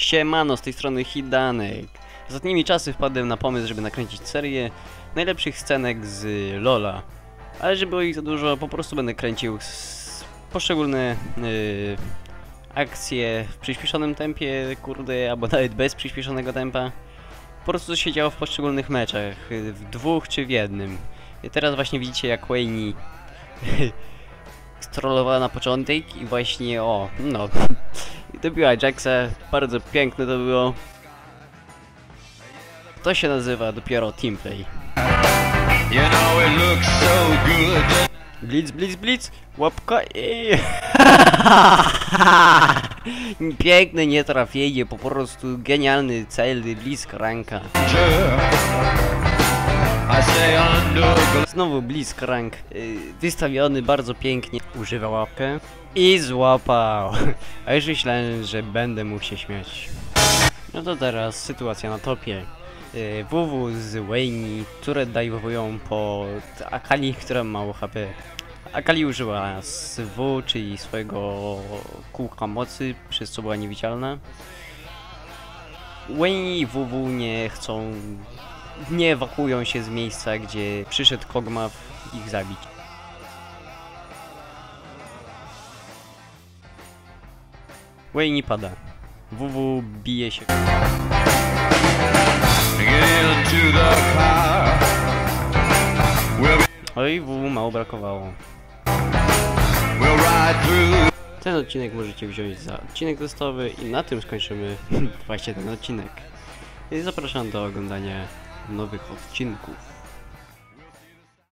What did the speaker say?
Siemano, z tej strony Hidanek. Ostatnimi czasy wpadłem na pomysł, żeby nakręcić serię najlepszych scenek z Lola. Ale żeby było ich za dużo, po prostu będę kręcił poszczególne yy, akcje w przyspieszonym tempie, kurde, albo nawet bez przyspieszonego tempa. Po prostu się działo w poszczególnych meczach, yy, w dwóch czy w jednym. I teraz właśnie widzicie jak Wayne strollowała na początek i właśnie o, no, dobiła Jacksa, bardzo piękne to było. To się nazywa dopiero teamplay. You know so. Blitz, blitz, blitz, łapka i... Piękne nietrafienie, po prostu genialny cel. I say under Znowu blitzcrank, yy, wystawiony bardzo pięknie. Używa łapkę i złapał. A już myślałem, że będę mógł się śmiać. No to teraz sytuacja na topie. Yy, WW z Wayne, które dajwują po Akali, która ma mało HP. Akali użyła z W, czyli swojego kółka mocy, przez co była niewidzialna. Wayne i WW nie chcą nie ewakuują się z miejsca, gdzie przyszedł Kog'Maw ich zabić. Wayne pada. WW bije się. Oj, WW mało brakowało. Ten odcinek możecie wziąć za odcinek testowy i na tym skończymy właśnie ten odcinek. I zapraszam do oglądania nowych odcinków.